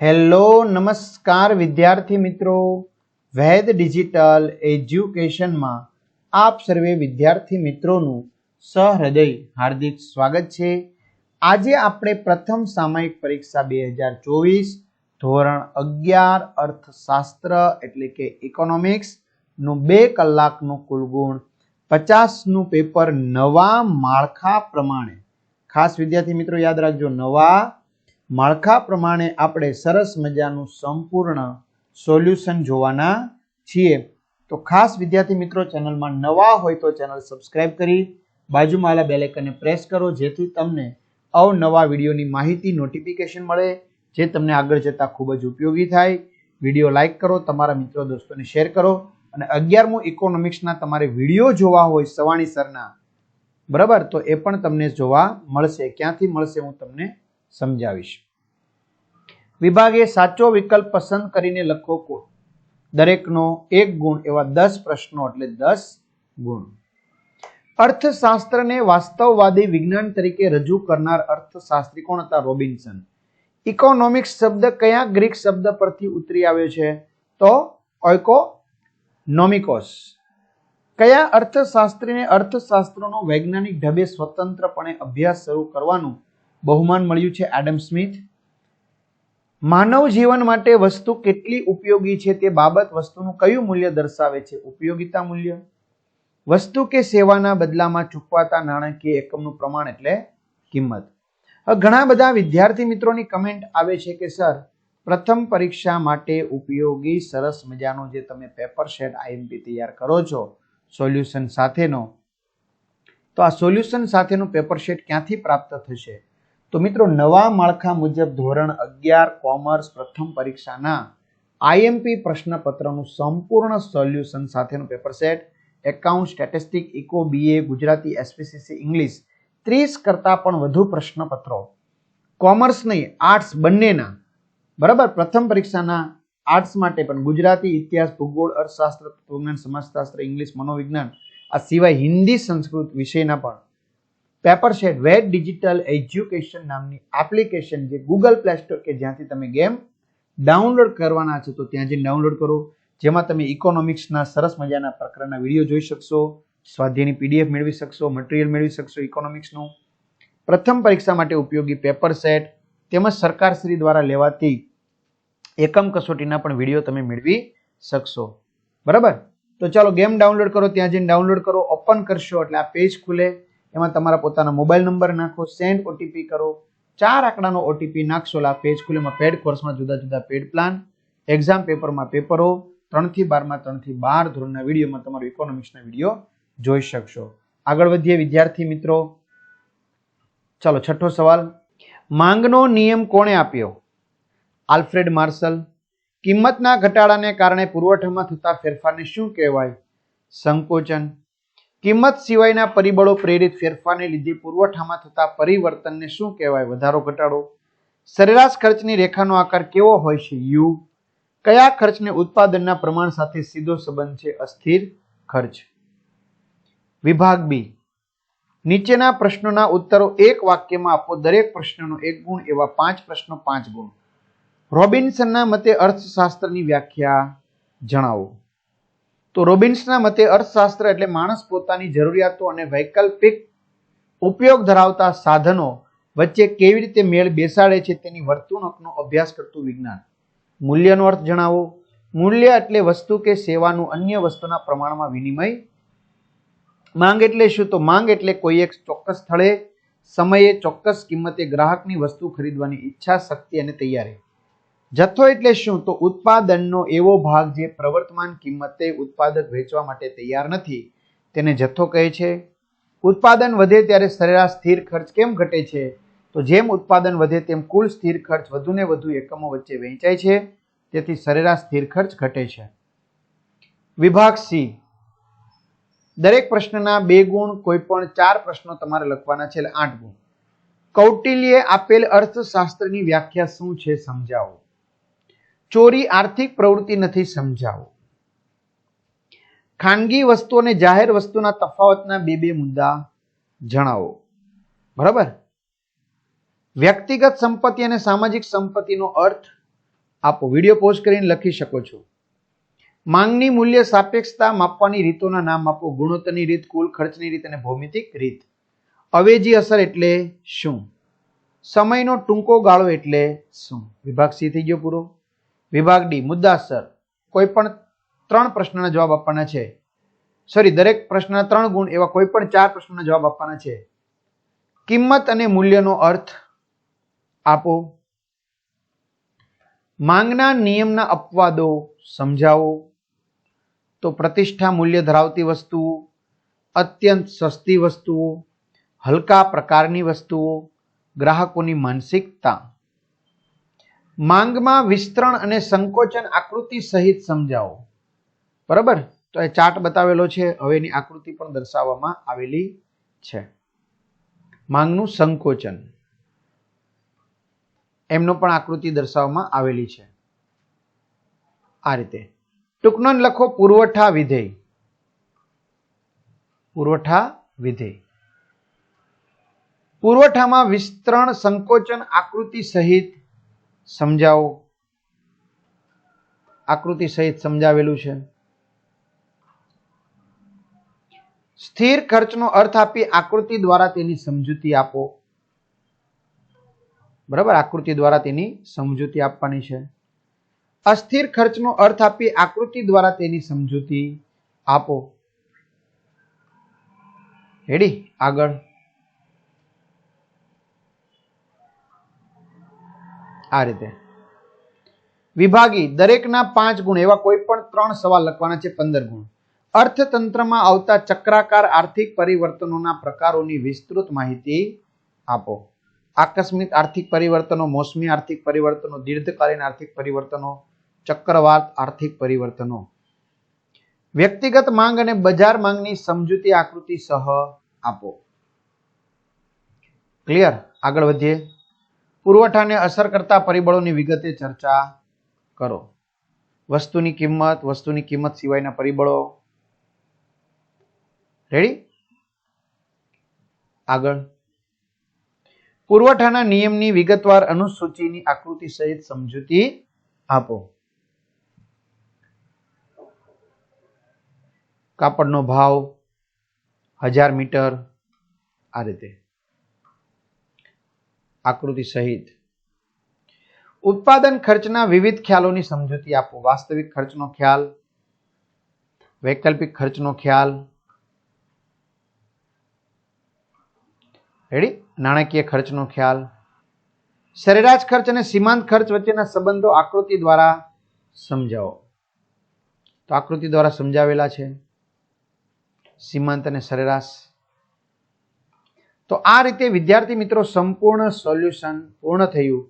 Hello, નમસ્કાર વિદ્યાર્થી મિત્રો. વેદ ડિજિટલ એજ્યુકેશનમાં આપ સર્વે વિદ્યાર્થી મિત્રોનું સહૃદય હાર્દિક સ્વાગત છે. આજે આપણે પ્રથમ સામયિક પરીક્ષા બે હજાર ચોવીસ, ધોરણ અગિયાર, અર્થશાસ્ત્ર એટલે કે ઇકોનોમિક્સનું બે કલાકનું કુલ ગુણ પચાસનું પેપર નવા માળખા પ્રમાણે. ખાસ વિદ્યાર્થી મિત્રો યાદ રાખજો, નવા માળખા પ્રમાણે આપણે સરસ મજાનું સંપૂર્ણ સોલ્યુશન જોવાના છીએ. તો ખાસ વિદ્યાર્થી મિત્રો, ચેનલમાં નવા હોય તો ચેનલ સબસ્ક્રાઇબ કરી, બાજુમાં આવેલા બેલેકનને પ્રેસ કરો, જેથી તમને અવનવા વિડીયોની માહિતી નોટિફિકેશન મળે, જે તમને આગળ જતાં ખૂબ જ ઉપયોગી થાય. વીડિયો લાઇક કરો, તમારા મિત્રો દોસ્તોને શેર કરો, અને અગિયારમું ઇકોનોમિક્સના તમારે વીડિયો જોવા હોય સવાણી સરના, બરાબર? તો એ પણ તમને જોવા મળશે. ક્યાંથી મળશે હું તમને સમજાવીશ. વિભાગે સાચો વિકલ્પ પસંદ કરીને લખો કોડ દરેકનો એક ગુણ એવા દસ પ્રશ્નો એટલે દસ ગુણ. અર્થશાસ્ત્રને વાસ્તવવાદી વિજ્ઞાન તરીકે રજૂ કરનાર અર્થશાસ્ત્રી કોણ હતા? રોબિન્સન. ઇકોનોમિક્સ શબ્દ કયા ગ્રીક શબ્દ પરથી ઉતરી આવ્યો છે? તો ઓઇકોનોમિકોસ. કયા અર્થશાસ્ત્રીને અર્થશાસ્ત્રનો વૈજ્ઞાનિક ઢબે સ્વતંત્રપણે અભ્યાસ શરૂ કરવાનું બહુમાન મળ્યું છે એડમ સ્મિથ. માનવ જીવન માટે વસ્તુ કેટલી ઉપયોગી છે તે બાબત વસ્તુનું કયું મૂલ્ય દર્શાવે છે? ઉપયોગિતા મૂલ્ય. વસ્તુ કે સેવાના બદલામાં ચૂકવાતા નાણાકીય એકમનું પ્રમાણ એટલે કિંમત. ઘણા બધા વિદ્યાર્થી મિત્રોની કમેન્ટ આવે છે કે, સર, પ્રથમ પરીક્ષા માટે ઉપયોગી, સરસ મજાનો જે તમે પેપર સેટ આઈએમપી તૈયાર કરો છો, સોલ્યુશન સાથેનો. તો આ સોલ્યુશન સાથેનું પેપર સેટ ક્યાંથી પ્રાપ્ત થશે? તો મિત્રો, નવા માળખા મુજબ ધોરણ અગિયાર કોમર્સ પ્રથમ પરીક્ષાના આઈએમપી પ્રશ્નપત્રનું સંપૂર્ણ સોલ્યુશન સાથેનું paper set, account statistic, eco, BA, Gujarati, SPCC, English, ત્રીસ કરતાં પણ વધુ પ્રશ્નપત્રો. કોમર્સ નહીં, આર્ટ્સ બંનેના. બરાબર? પ્રથમ પરીક્ષાના આર્ટ્સ માટે પણ ગુજરાતી, ઇતિહાસ, ભૂગોળ, અર્થશાસ્ત્ર, તત્વજ્ઞાન, સમાજશાસ્ત્ર, ઇંગ્લિશ, મનોવિજ્ઞાન, આ સિવાય હિન્દી સંસ્કૃત વિષયના પણ પેપર શેડ વેટ ડિજિટલ એજ્યુકેશન નામની એપ્લિકેશન જે ગૂગલ પ્લે સ્ટોર કે જ્યાંથી તમે ગેમ ડાઉનલોડ કરવાના છો, તો ત્યાં જઈને ડાઉનલોડ કરો. જેમાં તમે ઇકોનોમિક્સના સરસ મજાના પ્રકરણના વીડિયો જોઈ શકશો, સ્વાધ્યાયની પીડીએફ મેળવી શકશો મટીરિયલ મેળવી શકશો ઇકોનોમિક્સનું પ્રથમ પરીક્ષા માટે ઉપયોગી પેપર સેટ, તેમજ સરકારશ્રી દ્વારા લેવાતી એકમ કસોટીના પણ વીડિયો તમે મેળવી શકશો. બરાબર? તો ચાલો ગેમ ડાઉનલોડ કરો, ત્યાં જઈને ડાઉનલોડ કરો ઓપન કરશો, એટલે આ પેજ ખુલે. એમાં તમારા પોતાના મોબાઈલ નંબર નાખો સેન્ડ ઓટીપી કરો. ચાર આંકડાનો ઓટીપી નાખશો આ પેજ ખુલે પેડ કોર્સમાં જુદા જુદા પેડ પ્લાન એક્ઝામ પેપરમાં પેપરો ત્રણથી બારમાં ત્રણથી બાર ધોરણના વિડીયોમાં તમારો ઇકોનોમિક્સના વીડિયો જોઈ શકશો. આગળ વધીએ વિદ્યાર્થી મિત્રો. ચાલો, છઠ્ઠો સવાલ. માંગનો નિયમ કોણે આપ્યો? Alfred Marshall. કિંમતના ઘટાડાને કારણે પુરવઠામાં થતા ફેરફારને શું કહેવાય? સંકોચન. કિંમત સિવાયના પરિબળો પ્રેરિત ફેરફારને લીધે પુરવઠામાં થતા પરિવર્તનને શું કહેવાય? વધારો ઘટાડો. સરેરાશ ખર્ચની રેખાનો આકાર કેવો હોય છે? યુ. કયા ખર્ચને ઉત્પાદનના પ્રમાણ સાથે સીધો સંબંધ છે? અસ્થિર ખર્ચ. વિભાગ બી. નીચેના પ્રશ્નોના ઉત્તરો એક વાક્યમાં આપો. દરેક પ્રશ્નનો એક ગુણ એવા પાંચ પ્રશ્નો પાંચ ગુણ. રોબિન્સનના મતે અર્થશાસ્ત્રની વ્યાખ્યા જણાવો. તો રોબિન્સના મતે અર્થશાસ્ત્ર એટલે માણસ પોતાની જરૂરિયાતો અને વૈકલ્પિક ઉપયોગ ધરાવતા સાધનો વચ્ચે કેવી રીતે મેળ બેસાડે છે તેની વર્તણૂકનો અભ્યાસ કરતું વિજ્ઞાન. મૂલ્યનો અર્થ જણાવો. મૂલ્ય એટલે વસ્તુ કે સેવાનું અન્ય વસ્તુના પ્રમાણમાં વિનિમય. માંગ એટલે શું? તો માંગ એટલે કોઈ એક ચોક્કસ સ્થળે, સમયે ચોક્કસ કિંમતે ગ્રાહકની વસ્તુ ખરીદવાની ઈચ્છા, શક્તિ અને તૈયારી. જથ્થો એટલે શું? તો ઉત્પાદનનો એવો ભાગ જે પ્રવર્તમાન કિંમતે ઉત્પાદક વેચવા માટે તૈયાર નથી, તેને જથ્થો કહે છે. ઉત્પાદન વધે ત્યારે સરેરાશ સ્થિર ખર્ચ કેમ ઘટે છે? તો જેમ ઉત્પાદન વધે તેમ કુલ સ્થિર ખર્ચ વધુને વધુ એકમો વચ્ચે વહેંચાય છે, તેથી સરેરાશ સ્થિર ખર્ચ ઘટે છે. વિભાગ સી. દરેક પ્રશ્નના બે ગુણ, કોઈ પણ ચાર પ્રશ્નો તમારે લખવાના છે આઠ ગુણ. કૌટિલ્યે આપેલ અર્થશાસ્ત્રની વ્યાખ્યા શું છે સમજાવો. ચોરી આર્થિક પ્રવૃત્તિ નથી સમજાવો. ખાનગી વસ્તુ અને જાહેર વસ્તુના તફાવતના બે બે મુદ્દા જણાવો. બરાબર? વ્યક્તિગત સંપત્તિ અને સામાજિક સંપત્તિનો અર્થ આપો. વીડિયો પોઝ કરીને લખી શકો છો. માંગની મૂલ્ય સાપેક્ષતા માપવાની રીતોના નામ આપો. ગુણોત્તરની રીત, કુલ ખર્ચની રીત અને ભૌમિતિક રીત. અવેજી અસર એટલે શું? સમયનો ટૂંકો ગાળો એટલે શું? વિભાગ સી થઈ ગયો પૂરો. વિભાગ ડી મુદ્દાસર કોઈ પણ ત્રણ પ્રશ્નના જવાબ આપવાના છે. સોરી દરેક પ્રશ્નના ત્રણ ગુણ એવા કોઈ પણ ચાર પ્રશ્નના જવાબ આપવાના છે. કિંમત અને મૂલ્યનો અર્થ આપો. માંગના નિયમના અપવાદો સમજાવો. તો પ્રતિષ્ઠા મૂલ્ય ધરાવતી વસ્તુઓ, અત્યંત સસ્તી વસ્તુઓ, હલકા પ્રકારની વસ્તુઓ, ગ્રાહકોની માનસિકતા. માંગમાં વિસ્તરણ અને સંકોચન આકૃતિ સહિત સમજાવો. બરાબર? તો એ ચાર્ટ બતાવેલો છે. હવે એની આકૃતિ પણ દર્શાવવામાં આવેલી છે. માંગનું સંકોચન. એમનો પણ આકૃતિ દર્શાવવામાં આવેલી છે. આ રીતે. ટૂંકનો લખો, પુરવઠા વિધેય. પુરવઠા વિધેય. પુરવઠામાં વિસ્તરણ, સંકોચન આકૃતિ સહિત સમજાવો. આકૃતિ સહિત સમજાવેલું છે. સ્થિર ખર્ચનો અર્થ આપી આકૃતિ દ્વારા તેની સમજૂતી આપો. બરાબર? આકૃતિ દ્વારા તેની સમજૂતી આપવાની છે. અસ્થિર ખર્ચનો અર્થ આપી આકૃતિ દ્વારા તેની સમજૂતી આપો. રેડી આગળ. આ રીતે. વિભાગી, દરેકના પાંચ ગુણ, એવા કોઈ પણ ત્રણ સવાલ લખવાના છે પંદર ગુણ. અર્થતંત્રમાં આવતા ચક્રાકાર આર્થિક પરિવર્તનોના પ્રકારોની વિસ્તૃત માહિતી આપો. આકસ્મિક આર્થિક પરિવર્તનો, મોસમી આર્થિક પરિવર્તનો, દીર્ઘકાલીન આર્થિક પરિવર્તનો, ચક્રવાત આર્થિક પરિવર્તનો. વ્યક્તિગત માંગ અને બજાર માંગની સમજૂતી આકૃતિ સહ આપો. ક્લિયર? આગળ વધીએ. પુરવઠાને અસર કરતા પરિબળોની વિગતે ચર્ચા કરો. વસ્તુની કિંમત વસ્તુની કિંમત સિવાયના પરિબળો. રેડી આગળ. પુરવઠાના નિયમની વિગતવાર અનુસૂચિની આકૃતિ સહિત સમજૂતી આપો. કાપડનો ભાવ, હજાર મીટર, આ રીતે. આકૃતિ સહિત. ઉત્પાદન ખર્ચના વિવિધ ખ્યાલોની સમજૂતી આપો. વાસ્તવિક ખર્ચનો ખ્યાલ, વૈકલ્પિક ખર્ચનો ખ્યાલ. રેડી નાણાકીય ખર્ચનો ખ્યાલ. સરેરાશ ખર્ચ અને સીમાંત ખર્ચ વચ્ચેના સંબંધો આકૃતિ દ્વારા સમજાવો. તો આકૃતિ દ્વારા સમજાવેલા છે. સીમાંત અને સરેરાશ. તો આ રીતે વિદ્યાર્થી મિત્રો સંપૂર્ણ સોલ્યુશન પૂર્ણ થયું.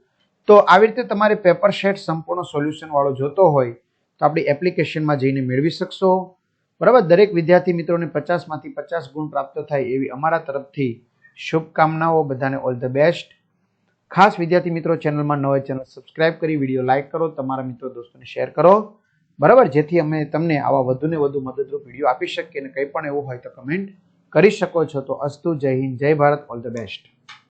તો આવી રીતે તમારે પેપર શેટ સંપૂર્ણ સોલ્યુશન વાળો જોતો હોય, તો આપણી એપ્લિકેશનમાં જઈને મેળવી શકશો. બરાબર? દરેક વિદ્યાર્થી મિત્રોને પચાસમાંથી પચાસ ગુણ પ્રાપ્ત થાય એવી અમારા તરફથી શુભકામનાઓ. બધાને ઓલ ધ બેસ્ટ. ખાસ વિદ્યાર્થી મિત્રો ચેનલમાં નવા ચેનલ સબસ્ક્રાઇબ કરી, વીડિયો લાઇક કરો, તમારા મિત્રો દોસ્તોને શેર કરો. બરાબર? જેથી અમે તમને આવા વધુને વધુ મદદરૂપ વીડિયો આપી શકીએ અને કંઈ પણ એવું હોય તો કમેન્ટ કરી શકો છો તો અસ્તુ જય હિન્દ જય ભારત ઓલ ધ બેસ્ટ.